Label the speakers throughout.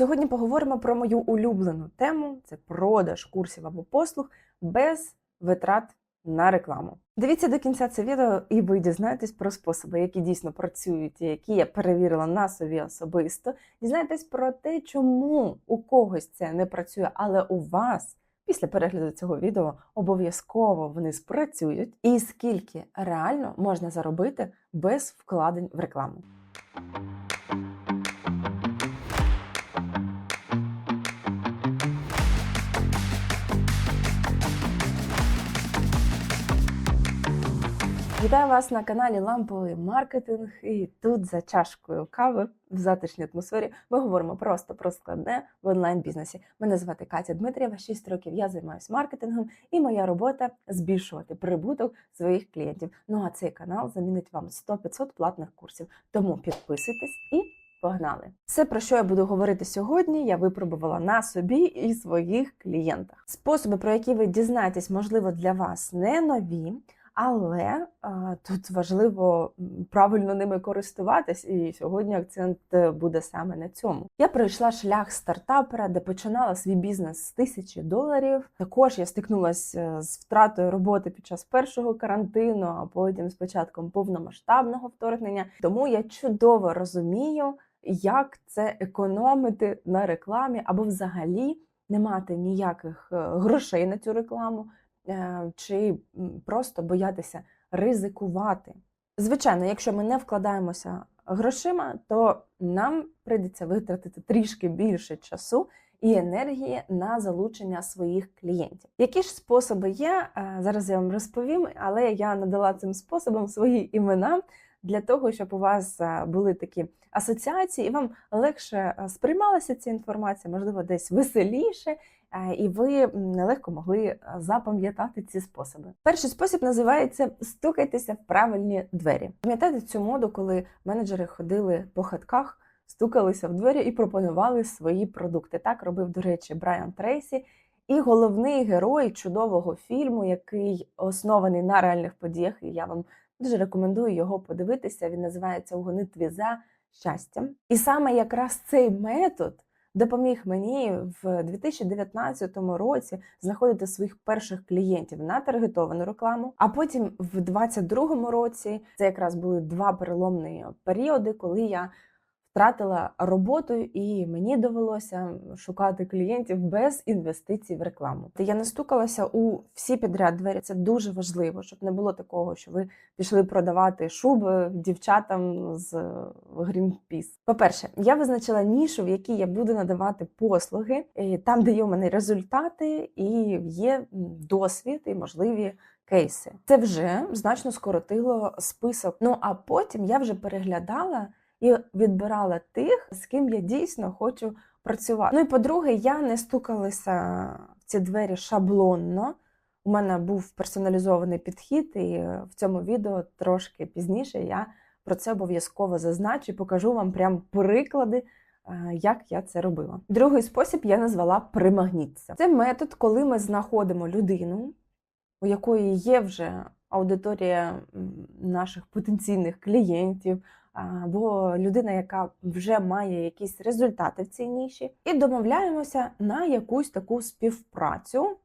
Speaker 1: Сьогодні поговоримо про мою улюблену тему: це продаж курсів або послуг без витрат на рекламу. Дивіться до кінця це відео, і ви дізнаєтесь про способи, які дійсно працюють, які я перевірила на собі особисто. Дізнаєтесь про те, чому у когось це не працює, але у вас. Після перегляду цього відео обов'язково вони спрацюють, і скільки реально можна заробити без вкладень в рекламу. Вітаю вас на каналі Ламповий маркетинг. І тут за чашкою кави в затишній атмосфері ми говоримо просто про складне в онлайн-бізнесі. Мене звати Катя Дмитрієва, 6 років я займаюся маркетингом, і моя робота збільшувати прибуток своїх клієнтів. Ну а цей канал замінить вам 100-500 платних курсів. Тому підписуйтесь і погнали! Все, про що я буду говорити сьогодні, я випробувала на собі і своїх клієнтах. Способи, про які ви дізнаєтесь, можливо, для вас не нові. Але а, тут важливо правильно ними користуватись, і сьогодні акцент е, буде саме на цьому. Я пройшла шлях стартапера, де починала свій бізнес з тисячі доларів. Також я стикнулася з втратою роботи під час першого карантину, а потім з початком повномасштабного вторгнення. Тому я чудово розумію, як це економити на рекламі або взагалі не мати ніяких е, грошей на цю рекламу е, чи просто боятися ризикувати. Звичайно, якщо ми не вкладаємося грошима, то нам прийдеться витратити трішки більше часу і енергії на залучення своїх клієнтів. Які ж способи є? Е, Зараз я вам розповім, але я надала цим способом свої імена для того, щоб у вас е, були такі асоціації, і вам легше е, сприймалася ця інформація, можливо, десь веселіше, е, і ви м, легко могли е, запам'ятати ці способи. Перший спосіб називається стукайтеся в правильні двері. Пам'ятаєте цю моду, коли менеджери ходили по хатках, стукалися в двері і пропонували свої продукти. Так робив, до речі, Брайан Трейсі. І головний герой чудового фільму, який оснований на реальних подіях, і я вам дуже рекомендую його подивитися. Він називається У гонитві за щастям. І саме якраз цей метод допоміг мені в 2019 році знаходити своїх перших клієнтів на таргетовану рекламу. А потім в 2022 році це якраз були два переломні періоди, коли я втратила роботу, і мені довелося шукати клієнтів без інвестицій в рекламу. Я не стукалася у всі підряд двері. Це дуже важливо, щоб не було такого, що ви пішли продавати шуби дівчатам з Greenpeace. По-перше, я визначила нішу, в якій я буду надавати послуги, там, де є у мене результати, і є досвід і можливі. Кейси це вже значно скоротило список. Ну а потім я вже переглядала і відбирала тих, з ким я дійсно хочу працювати. Ну і по-друге, я не стукалася в ці двері шаблонно. У мене був персоналізований підхід, і в цьому відео трошки пізніше я про це обов'язково зазначу і покажу вам прям приклади. е, Як я це робила. Другий спосіб я назвала примагніться. Це метод, коли ми знаходимо людину, у якої є вже аудиторія наших потенційних клієнтів, або людина, яка вже має якісь результати в цій ніші, і домовляємося на якусь таку співпрацю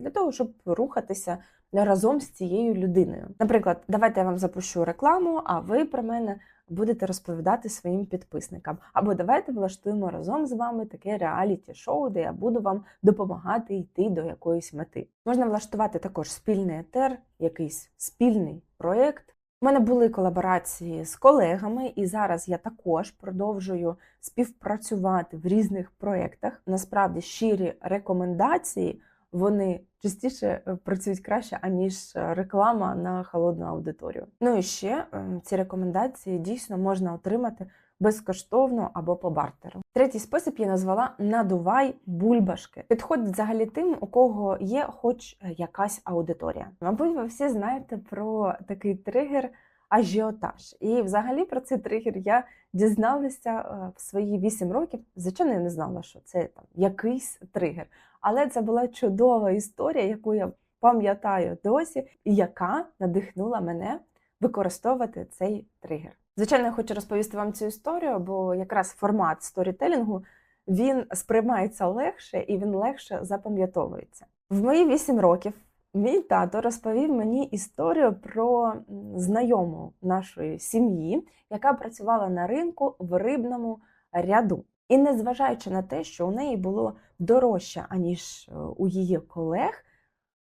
Speaker 1: для того, щоб рухатися разом з цією людиною. Наприклад, давайте я вам запущу рекламу, а ви про мене будете розповідати своїм підписникам. Або давайте влаштуємо разом з вами таке реаліті-шоу, де я буду вам допомагати йти до якоїсь мети. Можна влаштувати також спільний етер, якийсь спільний проєкт. У мене були колаборації з колегами, і зараз я також продовжую співпрацювати в різних проєктах. Насправді щирі рекомендації вони частіше е, працюють краще, аніж е, реклама на холодну аудиторію. Ну і ще е, ці рекомендації дійсно можна отримати безкоштовно або по бартеру. Третій спосіб я назвала надувай бульбашки. Підходить взагалі тим, у кого є хоч якась аудиторія. Мабуть, ви всі знаєте про такий тригер. Ажіотаж. І взагалі про цей тригер я дізналася е, в свої 8 років. Звичайно, я не знала, що це там якийсь тригер. Але це була чудова історія, яку я пам'ятаю досі, і яка надихнула мене використовувати цей тригер. Звичайно, я хочу розповісти вам цю історію, бо якраз формат сторітелінгу він сприймається легше і він легше запам'ятовується. В мої 8 років мій тато розповів мені історію про знайому нашої сім'ї, яка працювала на ринку в рибному ряду. І незважаючи на те, що у неї було дорожче, аніж е, у її колег,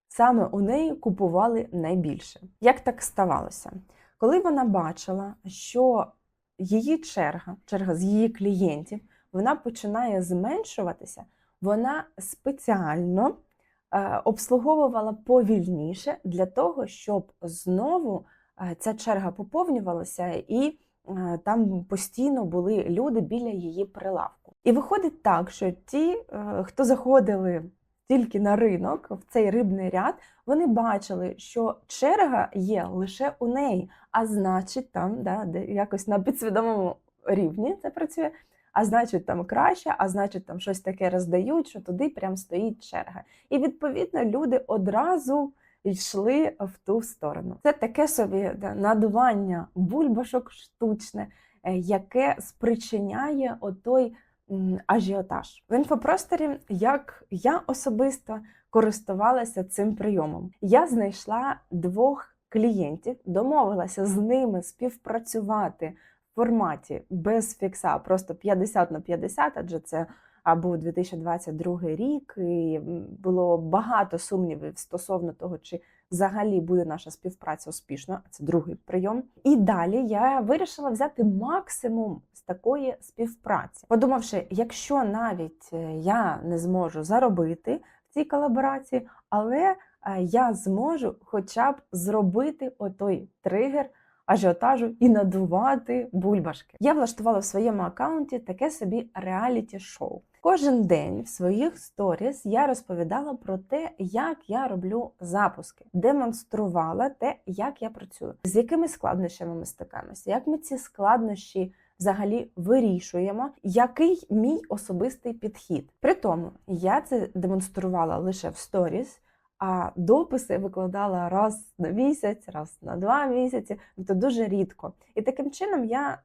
Speaker 1: саме у неї купували найбільше. Як так ставалося? Коли вона бачила, що її черга, черга з її клієнтів, вона починає зменшуватися, вона спеціально е, обслуговувала повільніше для того, щоб знову е, ця черга поповнювалася і е, там постійно були люди біля її прилавку. І виходить так, що ті, хто заходили тільки на ринок, в цей рибний ряд, вони бачили, що черга є лише у неї, а значить, там да, де якось на підсвідомому рівні це працює. А значить, там краще, а значить, там щось таке роздають, що туди прям стоїть черга. І відповідно люди одразу йшли в ту сторону. Це таке собі да, надування бульбашок штучне, е, яке спричиняє отой ажіотаж. В інфопросторі, як я особисто користувалася цим прийомом, я знайшла двох клієнтів, домовилася з ними співпрацювати в форматі без фікса, просто 50 на 50, адже це був 2022 рік, і було багато сумнівів стосовно того, чи взагалі буде наша співпраця успішною. Це другий прийом. І далі я вирішила взяти максимум з такої співпраці, подумавши, якщо навіть е, я не зможу заробити в цій колаборації, але я зможу хоча б зробити отой тригер ажіотажу і надувати бульбашки. Я влаштувала в своєму аккаунті таке собі реаліті-шоу. Кожен день в своїх сторіс я розповідала про те, як я роблю запуски, демонструвала те, як я працюю, з якими складнощами ми стикаємося, як ми ці складнощі взагалі вирішуємо, який мій особистий підхід. При тому я це демонструвала лише в сторіс. А дописи викладала раз на місяць, раз на два місяці, тобто дуже рідко. І таким чином я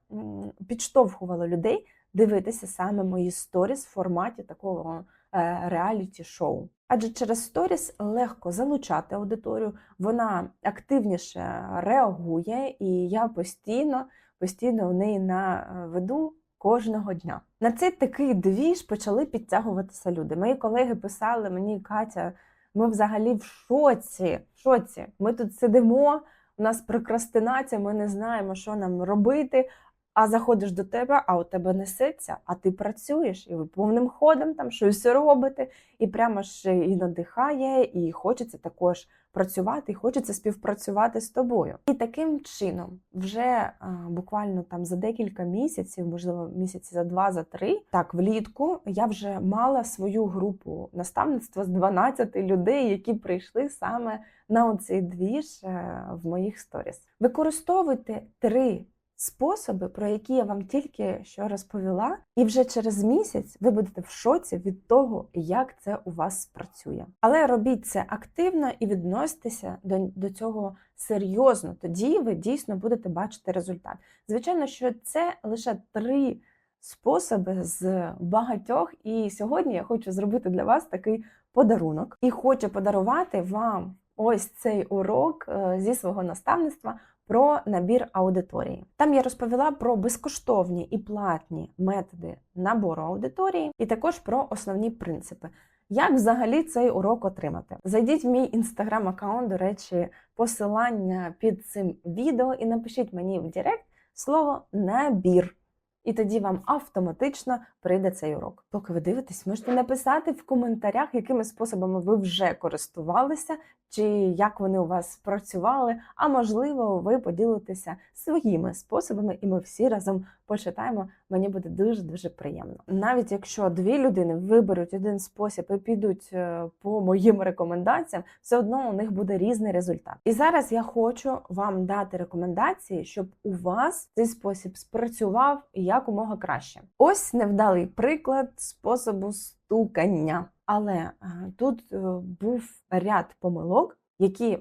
Speaker 1: підштовхувала людей дивитися саме мої сторіс в форматі такого е, реаліті-шоу. Адже через сторіс легко залучати аудиторію, вона активніше реагує, і я постійно, постійно у неї на е, виду кожного дня. На цей такий двіж почали підтягуватися люди. Мої колеги писали мені, Катя. Ми взагалі в шоці. В шоці. Ми тут сидимо, у нас прокрастинація, ми не знаємо, що нам робити. А заходиш до тебе, а у тебе несеться, а ти працюєш, і ви повним ходом там щось робите, і прямо ж і надихає, і хочеться також працювати, і хочеться співпрацювати з тобою. І таким чином, вже а, буквально там за декілька місяців, можливо, місяці за два, за три, так влітку я вже мала свою групу наставництва з 12 людей, які прийшли саме на оцей двіж е, в моїх сторіс. Використовуйте три способи, про які я вам тільки що розповіла, і вже через місяць ви будете в шоці від того, як це у вас спрацює. Але робіть це активно і відноситеся до, до цього серйозно. Тоді ви дійсно будете бачити результат. Звичайно, що це лише три способи з багатьох. І сьогодні я хочу зробити для вас такий подарунок і хочу подарувати вам ось цей урок е, зі свого наставництва про набір аудиторії. Там я розповіла про безкоштовні і платні методи набору аудиторії, і також про основні принципи. Як взагалі цей урок отримати? Зайдіть в мій інстаграм-аккаунт, до речі, посилання під цим відео, і напишіть мені в Директ слово набір. І тоді вам автоматично прийде цей урок. Поки ви дивитесь, можете написати в коментарях, якими способами ви вже користувалися, чи як вони у вас працювали. А можливо, ви поділитеся своїми способами, і ми всі разом почитаємо. Мені буде дуже дуже приємно. Навіть якщо дві людини виберуть один спосіб і підуть е, по моїм рекомендаціям, все одно у них буде різний результат. І зараз я хочу вам дати рекомендації, щоб у вас цей спосіб спрацював якомога краще. Ось невдалий приклад способу стукання. Але е, тут е, був ряд помилок, які,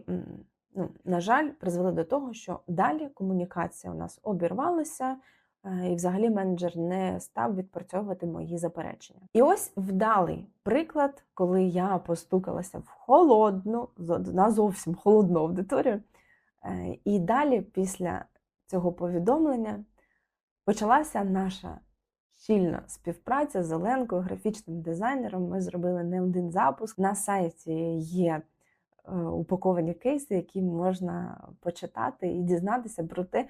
Speaker 1: ну, на жаль, призвели до того, що далі комунікація у нас обірвалася. е, і взагалі менеджер не став відпрацьовувати мої заперечення. І ось вдалий приклад, коли я постукалася в холодну, на зовсім холодну аудиторію. І далі, після цього повідомлення, почалася наша щільна співпраця з Оленкою, графічним дизайнером. Ми зробили не один запуск. На сайті є е, упаковані кейси, які можна почитати і дізнатися про те,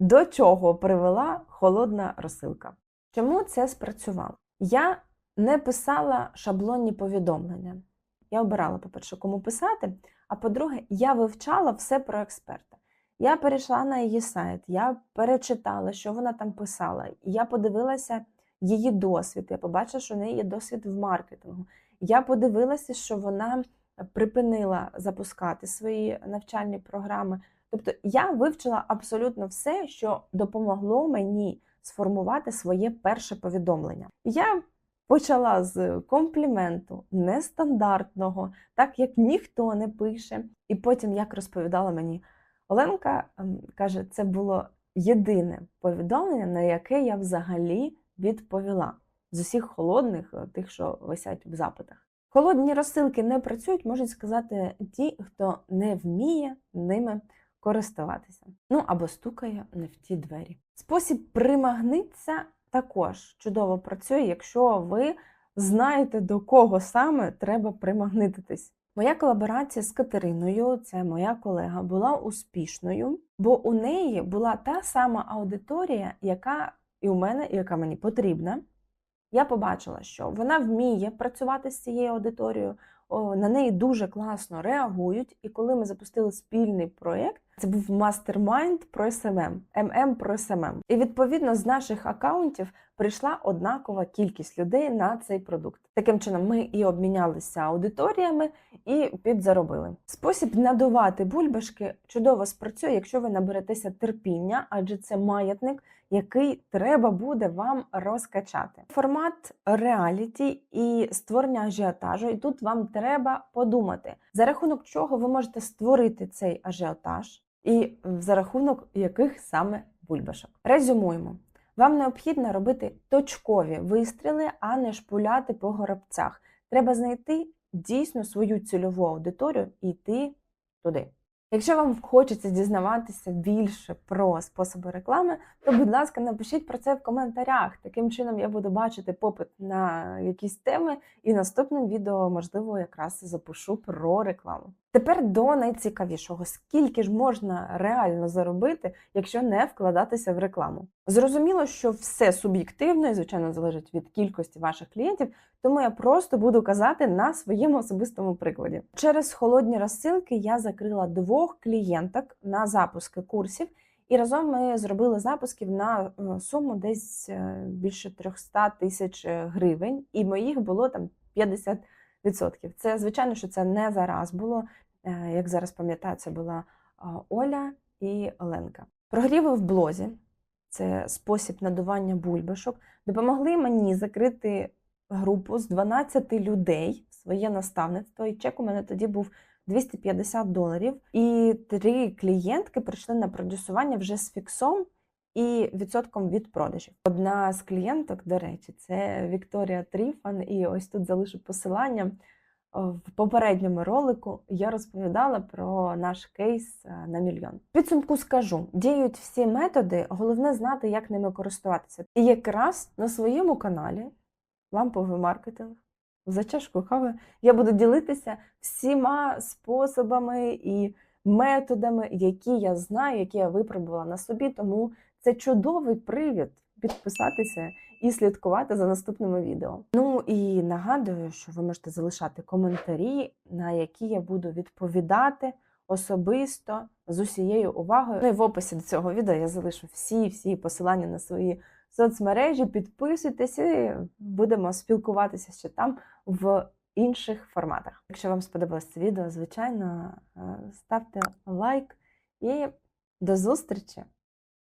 Speaker 1: до чого привела холодна розсилка. Чому це спрацювало? Я не писала шаблонні повідомлення. Я обирала, по-перше, кому писати, а по-друге, я вивчала все про експерта. Я перейшла на її сайт, я перечитала, що вона там писала. Я подивилася її досвід. Я побачила, що в неї є досвід в маркетингу. Я подивилася, що вона припинила запускати свої навчальні програми. Тобто я вивчила абсолютно все, що допомогло мені сформувати своє перше повідомлення. Я почала з компліменту нестандартного, так як ніхто не пише. І потім, як розповідала мені Оленка, ем, каже, це було єдине повідомлення, на яке я взагалі відповіла з усіх холодних, е, тих, що висять в запитах. Холодні розсилки не працюють, можуть сказати ті, хто не вміє ними користуватися. Ну або стукає не в ті двері. Спосіб примагнитися також чудово працює, якщо ви знаєте, до кого саме треба примагнититись. Моя колаборація з Катериною, це моя колега, була успішною, бо у неї була та сама аудиторія, яка і у мене, і яка мені потрібна. Я побачила, що вона вміє працювати з цією аудиторією, на неї дуже класно реагують. І коли ми запустили спільний проєкт, це був мастер-майнд про СММ, ММ про СММ. І відповідно з наших акаунтів прийшла однакова кількість людей на цей продукт. Таким чином, ми і обмінялися аудиторіями, і підзаробили. Спосіб надувати бульбашки чудово спрацює, якщо ви наберетеся терпіння, адже це маятник, який треба буде вам розкачати. Формат реаліті і створення ажіотажу. І тут вам треба подумати, за рахунок чого ви можете створити цей ажіотаж, і за рахунок яких саме бульбашок. Резюмуємо. Вам необхідно робити точкові вистріли, а не шпуляти по горобцях. Треба знайти дійсно свою цільову аудиторію і йти туди. Якщо вам хочеться дізнаватися більше про способи реклами, то, будь ласка, напишіть про це в коментарях. Таким чином я буду бачити попит на якісь теми, і наступним відео, можливо, якраз запишу про рекламу. Тепер до найцікавішого: скільки ж можна реально заробити, якщо не вкладатися в рекламу? Зрозуміло, що все суб'єктивно і, звичайно, залежить від кількості ваших клієнтів, тому я просто буду казати на своєму особистому прикладі. Через холодні розсилки я закрила двох клієнток на запуски курсів, і разом ми зробили запусків на е, суму десь е, більше 300 тисяч гривень, і моїх було там 50%. Це звичайно, що це не зараз було. Е, Як зараз пам'ятаю, це була Оля і Оленка. Прогріви в блозі це спосіб надування бульбашок, допомогли мені закрити групу з 12 людей, в своє наставництво, і чек у мене тоді був 250 доларів. І три клієнтки прийшли на продюсування вже з фіксом і відсотком від продажів. Одна з клієнток, до речі, це Вікторія Тріфан, і ось тут залишу посилання. В попередньому ролику я розповідала про наш кейс е, на мільйон. Підсумку скажу: діють всі методи, головне знати, як ними користуватися. І якраз на своєму каналі ламповий маркетинг за чашку кави я буду ділитися всіма способами і методами, які я знаю, які я випробувала на собі. Тому це чудовий привід підписатися і слідкувати за наступними відео. Ну і нагадую, що ви можете залишати коментарі, на які я буду відповідати особисто з усією увагою. Ну і в описі до цього відео я залишу всі всі посилання на свої соцмережі. Підписуйтесь і будемо спілкуватися ще там в інших форматах. Якщо вам сподобалось це відео, звичайно, е, ставте лайк і до зустрічі!